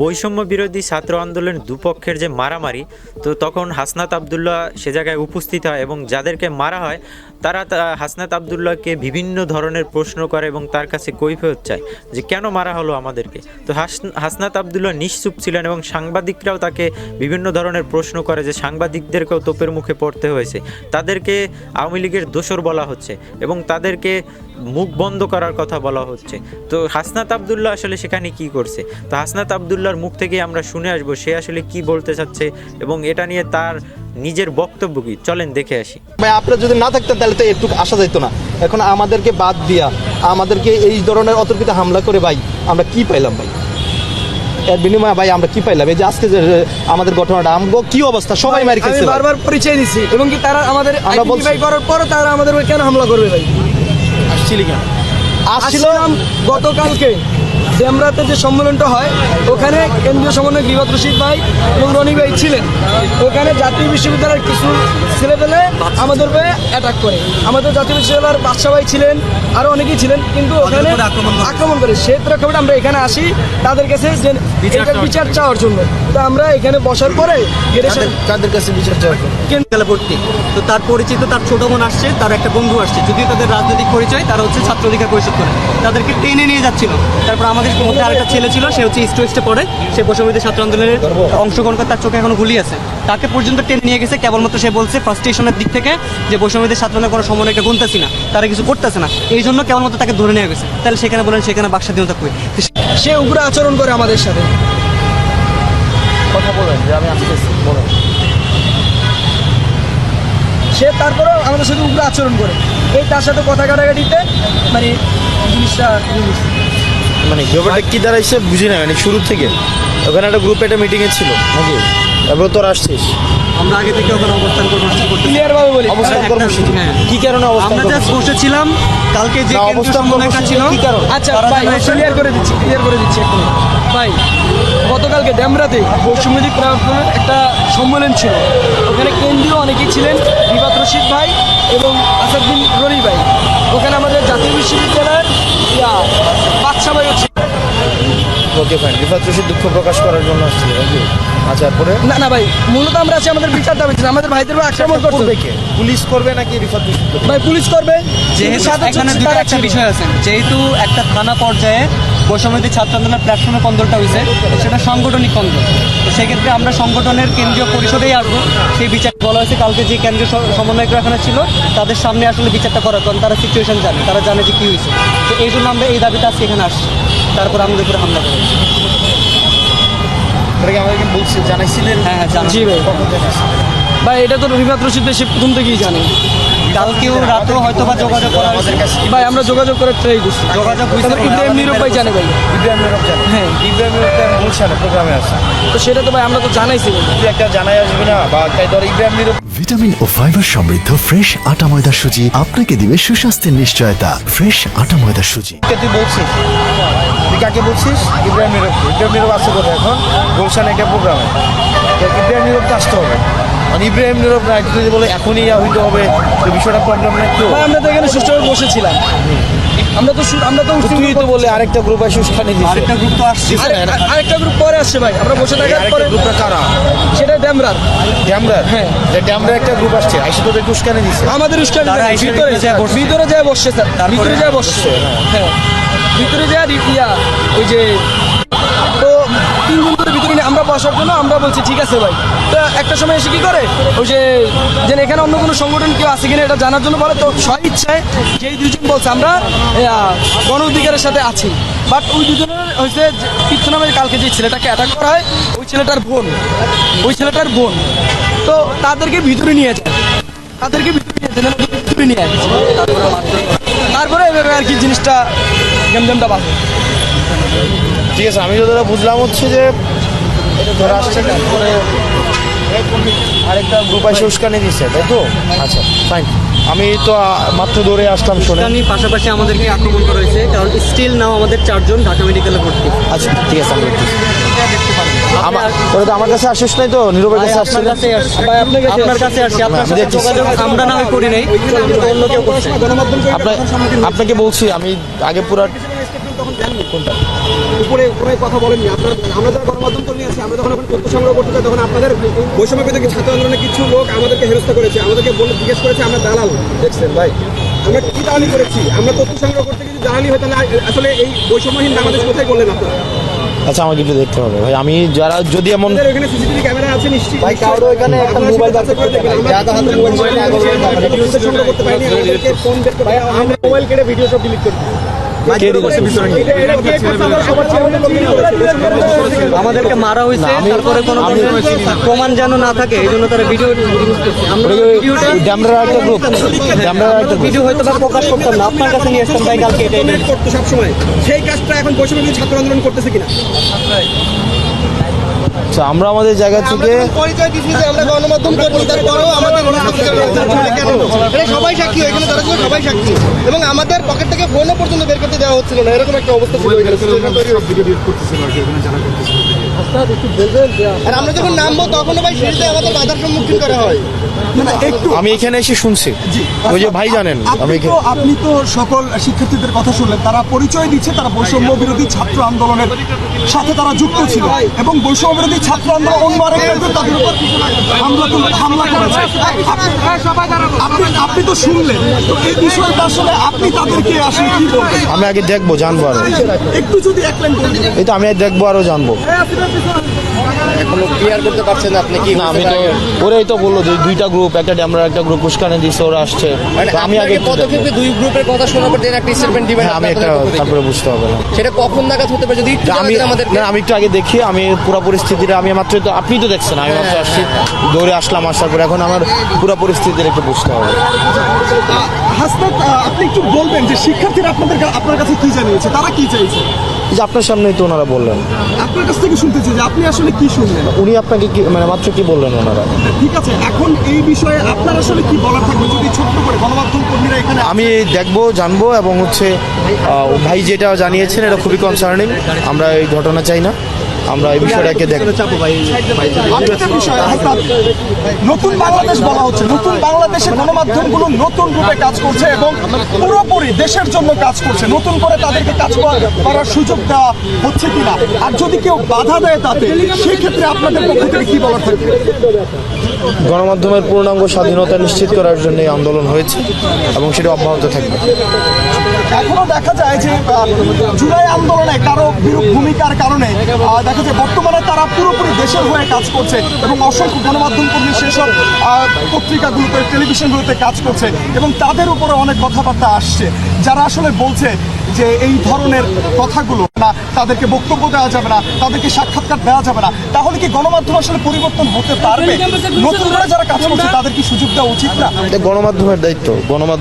বৈষম্য বিরোধী ছাত্র আন্দোলন দুপক্ষের যে মারামারি, তো তখন হাসনাত আবদুল্লাহ সে জায়গায় উপস্থিত হয় এবং যাদেরকে মারা হয় তারা হাসনাত আবদুল্লাহকে বিভিন্ন ধরনের প্রশ্ন করে এবং তার কাছে কৈফিয়ত চায় যে কেন মারা হলো আমাদেরকে। তো হাস- হাসনাত আবদুল্লাহ নিশ্চুপ ছিলেন এবং সাংবাদিকরাও তাকে বিভিন্ন ধরনের প্রশ্ন করে যে সাংবাদিকদেরকেও তোপের মুখে পড়তে হয়েছে। তাদেরকে আওয়ামী লীগের দোসর বলা হচ্ছে এবং তাদেরকে মুখ বন্ধ করার কথা বলা হচ্ছে। তো হাসনাত আবদুল্লাহ আসলে সেখানে কি করছে? তো হাসনাত আবদুল্লাহর মুখ থেকে আমরা শুনে আসব সে আসলে কি বলতে চাচ্ছে এবং এটা নিয়ে তার নিজের বক্তব্য কি? চলেন দেখে আসি। ভাই আপনারা যদি না থাকতেন তাহলে তো একটু আসা যেত না। এখন আমাদেরকে বাদ দিয়া আমাদেরকে এই ধরনের অতর্কিত হামলা করে ভাই আমরা কি পাইলাম ভাই? এর বিনিময়ে ভাই আমরা কি পাইলাম? এই যে আজকে যে আমাদের ঘটনাটা আমগো কি অবস্থা? সবাই মারি আমি খেয়েছে ভাই। বারবার পরিচয় দিচ্ছি এবং কি তারা আমাদের আইডেন্টিফাই করার পরও তারা আমাদের উপর কেন হামলা করবে ভাই? আসছিল আসছিলাম। গতকালকে। ডেমরাতে যে সম্মেলনটা হয় ওখানে কেন্দ্রীয় সমন্বয় বিভাগ রশিদ ভাই এবং রনি ভাই ছিলেন। ওখানে জাতীয় বিশ্ববিদ্যালয়ের কিছু ছেলেপেলে আমাদের উপরে অ্যাটাক করে। আমাদের জাতীয় বিশ্ববিদ্যালয়ের বাদশা ভাই ছিলেন আরও অনেকেই ছিলেন কিন্তু ওখানে আক্রমণ করে। সে প্রেক্ষাপটে আমরা এখানে আসি তাদের কাছে যে বিচার চাওয়ার জন্য। তো আমরা এখানে বসার পরে সামনে- কাছে বিচার চাওয়া কেন্দ্রে ভর্তি। তো তার পরিচিত তার ছোট বোন আসছে তার একটা বন্ধু আসছে। যদিও তাদের রাজনৈতিক পরিচয় তারা হচ্ছে ছাত্র অধিকার পরিষদ করে। তাদেরকে টেনে নিয়ে যাচ্ছিল। তারপর আমাদের মধ্যে আরেকটা ছেলে ছিল সে হচ্ছে ইস্ট ওয়েস্টে পড়ে। সে বসমিতে ছাত্র আন্দোলনের অংশগ্রহণ করে তার চোখে এখনও গুলি আছে। তাকে পর্যন্ত টেনে নিয়ে গেছে কেবলমাত্র সে বলছে ফার্স্ট স্টেশনের দিক থেকে যে বৈষম্যদের ছাত্র আন্দোলনের কোনো সমন্বয়টা গুনতেছি না তারা কিছু করতেছে না। এই জন্য কেবলমাত্র তাকে ধরে নেওয়া গেছে। তাহলে সেখানে বলেন সেখানে বাকস্বাধীনতা কই? তো সে উগ্র আচরণ করে আমাদের সাথে। কথা বলেন যে আমি আসতেছি বলেন। সে তারপরেও আমাদের সাথে উগ্র আচরণ করে। এই তার সাথে কথা কাটাকাটিতে মানে জিনিসটা জিনিস মানে ব্যাপারটা কি দাঁড়াইছে বুঝি না মানে শুরু থেকে। ওখানে একটা গ্রুপে একটা মিটিংয়ে ছিল নাকি? তারপরে তোর আসছিস। আমরা আগে থেকে ওখানে অবস্থান কর্মসূচি করতেছি। ক্লিয়ার ভাবে বলি। অবস্থান কর্মসূচি হ্যাঁ। কি কারণে অবস্থান আমরা জাস্ট বসেছিলাম কালকে যে না, কেন্দ্রীয় অবস্থান কর্মসূচি ছিল কি কারণ? আচ্ছা ভাই ক্লিয়ার করে দিচ্ছি ক্লিয়ার করে দিচ্ছি এখন। ভাই গতকালকে ড্যামরাতে একটা সম্মেলন ছিল। ওখানে কেন্দ্রীয় অনেকেই ছিলেন বিবাদ রশিদ ভাই এবং আসাদুদ্দিন রনি ভাই। ওখানে আমাদের জাতীয় বিশ্ববিদ্যালয়ের ইয়া, বাদশা ভাইও ছিল ওকে ফাইন রিফাত রশিদ দুঃখ প্রকাশ করার জন্য আসছিল নাকি? আচ্ছা পরে না না ভাই মূলত আমরা আছি আমাদের বিচার দাবি ছিল। আমাদের ভাইদের উপর আক্রমণ করবে কে? পুলিশ করবে নাকি রিফাত রশিদ ভাই পুলিশ করবে। যেহেতু কিন্তু সাথে এখানে দুটো একটা বিষয় আছে। যেহেতু একটা থানা পর্যায়ে বৈষম্যদী ছাত্র আন্দোলনের প্ল্যাটফর্মে কন্দলটা হয়েছে সেটা সাংগঠনিক কন্দল। তো সেক্ষেত্রে আমরা সংগঠনের কেন্দ্রীয় পরিষদেই আসব সেই বিচার বলা হয়েছে কালকে যে কেন্দ্রীয় স- সমন্বয়করা এখানে ছিল তাদের সামনে আসলে বিচারটা করার কারণ তারা সিচুয়েশন জানে তারা জানে যে কী হয়েছে। তো এই জন্য আমরা এই দাবিটা আজকে এখানে আসছি। তারপর আমাদের উপরে হামলা করেছি জানাইছিলেন? হ্যাঁ হ্যাঁ জানাচ্ছি। জি ভাই। ভাই এটা তো রবিবাদ রশিদ সে প্রথম থেকেই জানে। কালকেও রাতেও হয়তো বা যোগাযোগ করা হয়েছে। ভাই আমরা যোগাযোগ করে ট্রাই করছি। যোগাযোগ হয়েছে ইব্রাহিম নীরব ভাই জানে ভাই। ইব্রাহিম নীরব জানে। হ্যাঁ। ইব্রাহিম নীরব গুলশানে প্রোগ্রামে আছে। তো সেটা তো ভাই আমরা তো জানাইছি। তুই একটা জানাই আসবি না বা তাই ধর ইব্রাহিম নীরব ভিটামিন ও ফাইবার সমৃদ্ধ ফ্রেশ আটা ময়দা সুজি আপনাকে দিবে সুস্বাস্থ্যের নিশ্চয়তা। ফ্রেশ আটা ময়দা সুজি। তুই বলছিস? তুই কাকে বলছিস? ইব্রাহিম নীরব। ইব্রাহিম নীরব আছে কোথায় এখন? গুলশানে একটা প্রোগ্রামে। ইব্রাহিম নীরবকে আসতে হবে। মানে ইব্রাহিম নীরব যদি বলে এখনই ইয়া হইতে হবে তো বিষয়টা প্রবলেম না একটু ভাই আমরা তো এখানে সুষ্ঠুভাবে বসেছিলাম। আমরা তো আমরা তো তো তুই তো বলে আরেকটা গ্রুপ আসে উস্কানি দিছে। আরেকটা গ্রুপ তো আসছে। আরেকটা গ্রুপ পরে আসছে ভাই আমরা বসে থাকার পরে গ্রুপটা কারা? সেটা ড্যামরার। ড্যামরার? হ্যাঁ। যে ড্যামরার একটা গ্রুপ আসছে আইসে তোদের উস্কানি দিছে। আমাদের উস্কানি তারা ভিতরে ভিতরে যায় বসছে। ভিতরে যায় বসছে স্যার। ভিতরে যায় বসছে হ্যাঁ। ভিতরে যায় ইয়া ওই যে তো তিন দিন ভিতরে বসার জন্য আমরা বলছি, ঠিক আছে ভাই। তো একটা সময় এসে কি করে? ওই যে যে এখানে অন্য কোনো সংগঠন কেউ আছে কিনা এটা জানার জন্য বলে, তো স্ব ইচ্ছায় যেই দুজন বলছে, আমরা গণ অধিকারের সাথে আছি। বাট ওই দুজনের হয়েছে তীর্থ নামের কালকে যে ছেলেটাকে অ্যাটাক করা হয়, ওই ছেলেটার বোন। ওই ছেলেটার বোন। তো তাদেরকে ভিতরে নিয়ে যায়। তাদেরকে ভিতরে নিয়ে যায় ভিতরে নিয়ে আসছে তারপরে এভাবে আর কি জিনিসটা গেমজামটা বাজে ঠিক আছে, আমি যতটা বুঝলাম হচ্ছে যে ধর আসছে তারপরে আরেকটা গ্রুপ আসে উস্কানি দিচ্ছে তাই তো? আচ্ছা ফাইন আমি তো মাত্র দৌড়ে আসলাম শুনে উস্কানি পাশাপাশি আমাদেরকে আক্রমণ করা হয়েছে কারণ স্টিল নাও আমাদের চারজন ঢাকা মেডিকেলে ভর্তি। আচ্ছা ঠিক আছে আমি। আমার ওরা তো আমার কাছে আসিস নাই তো? নীরবের কাছে আসছে আপনার কাছে আসছি আপনার সাথে যোগাযোগ আমরা না করি নাই অন্য কেউ করছে। আপনাকে বলছি আমি আগে পুরো তখন দেননি কোনটা। উপরে উপরে কথা বলেননি। আপনার আমরা যারা গণমাধ্যম কর্মী আছি আমরা যখন তথ্য সংগ্রহ করতে চাই তখন আপনাদের বৈষম্য বিরোধী ছাত্র আন্দোলনের কিছু লোক আমাদেরকে হেরস্ত করেছে। আমাদেরকে বলে জিজ্ঞেস করেছে আমরা দালাল। দেখছেন ভাই। আমরা কি দালালি করেছি? আমরা তথ্য সংগ্রহ করতে যদি দালালি হয় তাহলে আসলে এই বৈষম্যহীন বাংলাদেশ কোথায় করলেন আপনারা? আচ্ছা আমাকে একটু দেখতে হবে ভাই। আমি যারা যদি এমন সিসিটিভি ক্যামেরা আছে নিশ্চয়ই ভাই, কারও এখানে একটা মোবাইল সেটা বাজে যাচাই করে দেখবেন। যাদের হাতে মোবাইল ছিল, আগে বলুন, আমরা তথ্য সংগ্রহ করতে পারিনি ফোন বের করে আমরা মোবাইল কেটে ভিডিও সব ডিলিট করে আমাদেরকে মারা হয়েছে? তারপরে কোনো প্রমাণ যেন না থাকে এই জন্য তারা ভিডিও ভিডিও হয়তো বা প্রকাশ করতাম না। আপনার কাছে নিয়ে আসতাম তাই কালকে করতো সবসময়। সেই কাজটা এখন বৈষম্য ছাত্র আন্দোলন করতেছে কিনা? আচ্ছা আমরা আমাদের জায়গা থেকে পরিচয় দিচ্ছি যে আমরা গণমাধ্যম কর্মী তারপরেও আমাদের কেন সবাই সাক্ষী এখানে যারা ছিল সবাই সাক্ষী। এবং আমাদের পকেট থেকে ফোনও পর্যন্ত বের করতে দেওয়া হচ্ছিল না এরকম একটা অবস্থা ছিল। আর আমরা যখন নামবো তখনও ভাই সিঁড়িতে আমাদের বাধার সম্মুখীন করা হয়। আমি এখানে এসে শুনছি। ওই যে ভাই জানেন আমি আপনি তো আপনি তো সকল শিক্ষার্থীদের কথা শুনলেন। তারা পরিচয় দিচ্ছে তারা বৈষম্য বিরোধী ছাত্র আন্দোলনের সাথে তারা যুক্ত ছিল। এবং বৈষম্য বিরোধী ছাত্র আন্দোলন অন্য আরেক তাদের উপর হামলা হামলা করেছে। আপনি- তো শুনলেন। তো এই বিষয়টা আসলে আপনি তাদেরকে আসলে কি বলবেন? আমি আগে দেখব জানব আরও। একটু যদি এক লাইন বলে এই তো আমি দেখব আরও জানব। এখনও ক্লিয়ার করতে পারছেন আপনি কি না আমি তো ওরাই তো বলল যে দুইটা গ্রুপ একটা ড্যামরা একটা গ্রুপ উস্কানে দিচ্ছে ওরা আসছে। মানে আমি আগে। পদক্ষেপে দুই গ্রুপের কথা শোনার পর দেন একটা স্টেটমেন্ট দিবেন হ্যাঁ আমি একটা। তারপরে বুঝতে হবে না। সেটা কখন নাগাদ হতে পারে? যদি একটু আমি আমাদেরকে। না আমি একটু আগে দেখি আমি পুরো পরিস্থিতিটা আমি মাত্র তো আপনি তো দেখছেন আমি মাত্র আসছি। দৌড়ে আসলাম আসার পর এখন আমার পুরো পরিস্থিতির একটু বুঝতে হবে। হাসনাত আপনি একটু বলবেন যে শিক্ষার্থীরা আপনাদের আপনার কাছে কি জানিয়েছে? তারা কি চাইছে? যে আপনার সামনেই তো ওনারা বললেন। আপনার কাছ থেকে শুনতেছি যে আপনি আসলে কি শুনলেন? উনি আপনাকে কি মানে মাত্র কি বললেন ওনারা? ঠিক আছে এখন এই বিষয়ে আপনার আসলে কি বলার থাকবে? যদি ছোট্ট করে গণমাধ্যম কর্মীরা এখানে আমি দেখব জানব এবং হচ্ছে ভাই যেটা জানিয়েছেন এটা খুবই কনসার্নিং আমরা এই ঘটনা চাই না। আমরা এই বিষয়টাকে হাসনাত, নতুন বাংলাদেশ বলা হচ্ছে। নতুন বাংলাদেশের গণমাধ্যমগুলো নতুন রূপে কাজ করছে এবং পুরোপুরি দেশের জন্য কাজ করছে। নতুন করে তাদেরকে কাজ করা- করার সুযোগ দেওয়া হচ্ছে কিনা? আর যদি কেউ বাধা দেয় তাতে সেই ক্ষেত্রে আপনাদের পক্ষ থেকে কি বলার থাকবে? গণমাধ্যমের পূর্ণাঙ্গ স্বাধীনতা নিশ্চিত করার জন্য এই আন্দোলন হয়েছে এবং সেটা অব্যাহত থাকবে। এখনও দেখা যায় যে জুলাই আন্দোলনে কারও বিরূপ ভূমিকার কারণে আহ, দেখা যায় বর্তমানে তারা পুরোপুরি দেশের হয়ে কাজ করছে এবং অসংখ্য গণমাধ্যম কর্মী সেসব পত্রিকাগুলোতে, টেলিভিশনগুলোতে কাজ করছে এবং তাদের উপরে অনেক কথাবার্তা আসছে। যারা আসলে বলছে যে এই ধরনের কথাগুলো না, তাদেরকে বক্তব্য দেওয়া যাবে না, তাদেরকে সাক্ষাৎকার দেওয়া যাবে না, তাহলে কি গণমাধ্যম আসলে পরিবর্তন হতে পারবে? নতুন করে যারা কাজ করছে, তাদের কি সুযোগ দেওয়া উচিত না? গণমাধ্যমের দায়িত্ব। গণমাধ্যম